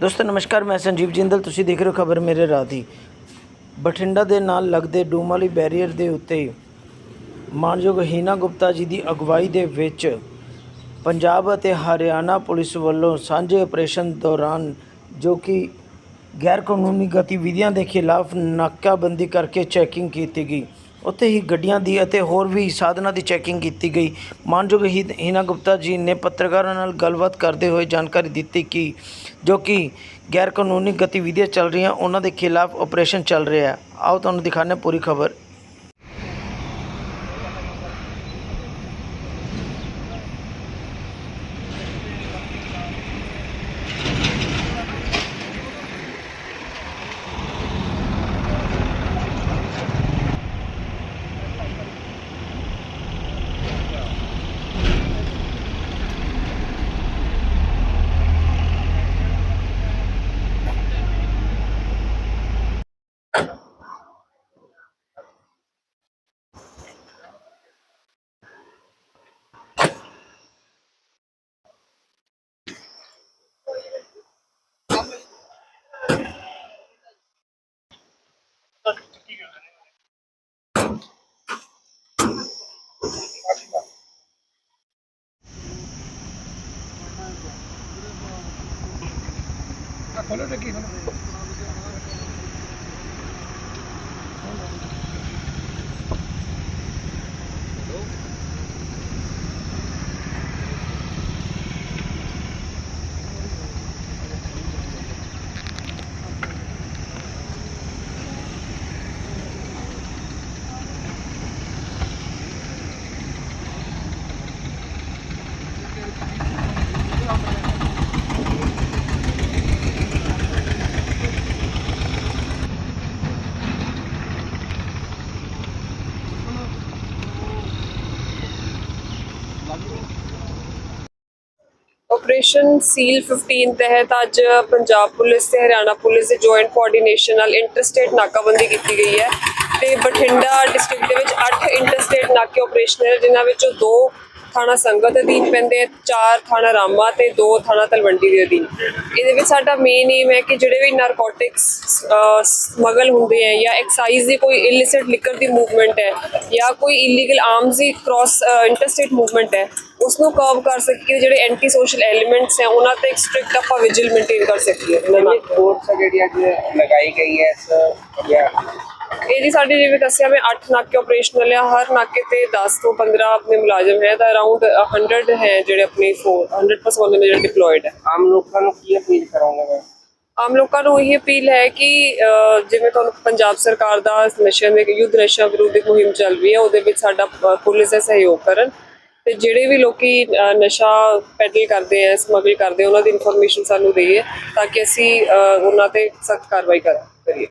ਦੋਸਤੋ, ਨਮਸਕਾਰ, ਮੈਂ ਸੰਜੀਵ ਜਿੰਦਲ, ਤੁਸੀਂ ਦੇਖ ਰਹੇ ਹੋ ਖਬਰ ਮੇਰੇ ਰਾਹ ਦੀ। ਬਠਿੰਡਾ ਦੇ ਨਾਲ ਲੱਗਦੇ ਡੂਮਾਲੀ ਬੈਰੀਅਰ ਦੇ ਉੱਤੇ ਮਾਨਯੋਗ ਹੀਨਾ ਗੁਪਤਾ ਜੀ ਦੀ ਅਗਵਾਈ ਦੇ ਵਿੱਚ ਪੰਜਾਬ ਅਤੇ ਹਰਿਆਣਾ ਪੁਲਿਸ ਵੱਲੋਂ ਸਾਂਝੇ ਆਪਰੇਸ਼ਨ ਦੌਰਾਨ ਜੋ ਕਿ ਗੈਰ ਕਾਨੂੰਨੀ ਗਤੀਵਿਧੀਆਂ ਦੇ ਖਿਲਾਫ ਨਾਕਾਬੰਦੀ ਕਰਕੇ ਚੈਕਿੰਗ ਕੀਤੀ ਗਈ। ਉੱਥੇ ਹੀ ਗੱਡੀਆਂ ਦੀ ਅਤੇ ਹੋਰ ਵੀ ਸਾਧਨਾਂ ਦੀ ਚੈਕਿੰਗ ਕੀਤੀ ਗਈ। ਮਾਨਯੋਗ ਹੀਨਾ ਗੁਪਤਾ ਜੀ ਨੇ ਪੱਤਰਕਾਰਾਂ ਨਾਲ ਗੱਲਬਾਤ ਕਰਦੇ ਹੋਏ ਜਾਣਕਾਰੀ ਦਿੱਤੀ ਕਿ ਜੋ ਕਿ ਗੈਰ ਕਾਨੂੰਨੀ ਗਤੀਵਿਧੀਆਂ ਚੱਲ ਰਹੀਆਂ, ਉਹਨਾਂ ਦੇ ਖਿਲਾਫ ਆਪਰੇਸ਼ਨ ਚੱਲ ਰਿਹਾ ਹੈ। ਆਓ ਤੁਹਾਨੂੰ ਦਿਖਾਉਂਦੇ ਹਾਂ ਪੂਰੀ ਖਬਰ। color aquí, ¿no? ਆਪਰੇਸ਼ਨ ਸੀਲ 15 ਤਹਿਤ ਅੱਜ ਪੰਜਾਬ ਪੁਲਿਸ ਤੇ ਹਰਿਆਣਾ ਪੁਲਿਸ ਦੇ ਜੁਆਇੰਟ ਕੋਆਰਡੀਨੇਸ਼ਨ ਨਾਲ ਇੰਟਰਸਟੇਟ ਨਾਕਾਬੰਦੀ ਕੀਤੀ ਗਈ ਹੈ ਤੇ ਬਠਿੰਡਾ ਡਿਸਟ੍ਰਿਕਟ ਦੇ ਵਿੱਚ 8 ਇੰਟਰਸਟੇਟ ਨਾਕੇ ਆਪਰੇਸ਼ਨਲ ਜਿਨ੍ਹਾਂ ਵਿੱਚੋਂ ਦੋ ਥਾਣਾ ਸੰਗਤ ਅਧੀਨ ਪੈਂਦੇ ਆ, ਚਾਰ ਥਾਣਾ ਰਾਮਾ ਤੇ ਦੋ ਥਾਣਾ ਤਲਵੰਡੀ ਦੇ ਅਧੀਨ। ਇਹਦੇ ਵਿੱਚ ਸਾਡਾ ਮੇਨ ਏਮ ਹੈ ਕਿ ਜਿਹੜੇ ਵੀ ਨਾਰਕੋਟਿਕਸ ਸਮਗਲ ਹੁੰਦੇ ਆ ਜਾਂ ਐਕਸਾਈਜ਼ ਦੀ ਕੋਈ ਇਲਿਸਿਟ ਲਿਕਰ ਦੀ ਮੂਵਮੈਂਟ ਹੈ ਜਾਂ ਕੋਈ ਇਲੀਗਲ ਆਰਮਸ ਦੀ ਕ੍ਰਾਸ ਇੰਟਰਸਟੇਟ ਮੂਵਮੈਂਟ ਹੈ ਉਸ ਨੂੰ ਕਰਵ ਕਰ ਸਕੀਏ ਜਿਹੜੇ ਐਂਟੀ ਸੋਸ਼ਲ ਐਲੀਮੈਂਟਸ ਹੈ ਉਹਨਾਂ ਤੇ ਸਟ੍ਰਿਕਟ ਆਪਾਂ ਵਿਜੀਲ ਮੇਨਟੇਨ ਕਰ ਸਕੀਏ। ਇਹਨਾਂ ਨਾਲ ਫੋਰਸ ਜਿਹੜੀ ਲਗਾਈ ਗਈ ਹੈ ਇਸ ਜਾਂ ਇਹਦੀ ਸਾਡੀ ਜਿਵੇਂ ਦੱਸਿਆ ਮੈਂ 8 ਨਾਕੇ ਆਪਰੇਸ਼ਨਲ ਆ ਹਰ ਨਾਕੇ ਤੇ 10 ਤੋਂ 15 ਆਪਣੇ ਮੁਲਾਜ਼ਮ ਹੈ ਤਾਂ ਅਰਾਊਂਡ 100 ਹੈ ਜਿਹੜੇ ਆਪਣੀ ਫੋਰ 100% ਉਹਨਾਂ ਜਿਹੜੇ ਡਿਪਲੋਇਡ ਹੈ ਆਮ ਲੋਕਾਂ ਨੂੰ ਕੀ ਅਪੀਲ ਕਰੋਗੇ ਮੈਂ? ਆਮ ਲੋਕਾਂ ਨੂੰ ਇਹ ਅਪੀਲ ਹੈ ਕਿ ਜਿਵੇਂ ਤੁਹਾਨੂੰ ਪੰਜਾਬ ਸਰਕਾਰ ਦਾ ਨਸ਼ਿਆਂ ਦੇ ਯੁੱਧ ਨਸ਼ਾ ਵਿਰੁੱਧ ਇੱਕ ਮੁਹਿੰਮ ਚੱਲ ਰਹੀ ਹੈ ਉਹਦੇ ਵਿੱਚ ਸਾਡਾ ਪੁਲਿਸ ਦਾ ਸਹਿਯੋਗ ਕਰਨ ਤੇ ਜਿਹੜੇ ਵੀ ਲੋਕੀ ਨਸ਼ਾ ਪੈਡਲ ਕਰਦੇ ਆ ਸਮਗਲ ਕਰਦੇ ਉਹਨਾਂ ਦੀ ਇਨਫੋਰਮੇਸ਼ਨ ਸਾਨੂੰ ਦੇਈਏ ਤਾਂ ਕਿ ਅਸੀਂ ਉਹਨਾਂ ਤੇ ਸਖਤ ਕਾਰਵਾਈ ਕਰ- ਕਰੀਏ।